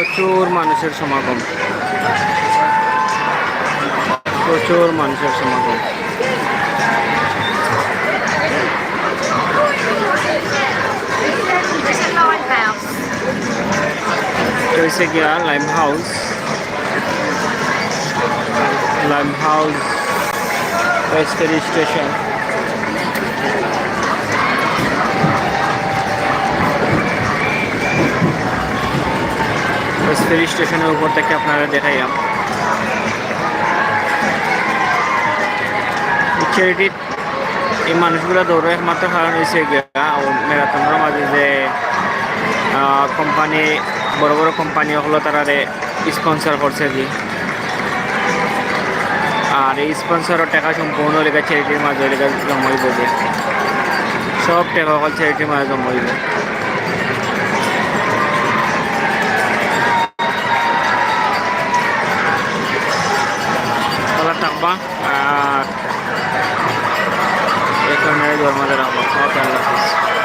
প্রচুর মানুষের সমাগম। প্রচুর মানুষের সমাগম। হচ্ছে গিয়া Limehouse Limehouse Westferry ওয়েস্টারি স্টেশনের উপর থেকে আপনারা দেখাইলাম চ্যারিটি এই মানুষগুলো দৌড়ে একমাত্র কারণ হয়েছে গিয়া ম্যারাথনের মাঝে যে কোম্পানি বড় বড় কোম্পানি হলো তারা স্পন্সর করছে কি আর এই স্পন্সরের টাকা সম্পূর্ণ লেগে চ্যারিটির মাঝে লেগে জমাইব যে সব টাকা হল চ্যারিটির মাঝে জমাইব আর এখানে জন্মাদের রাখব আল্লাহ হাফিজ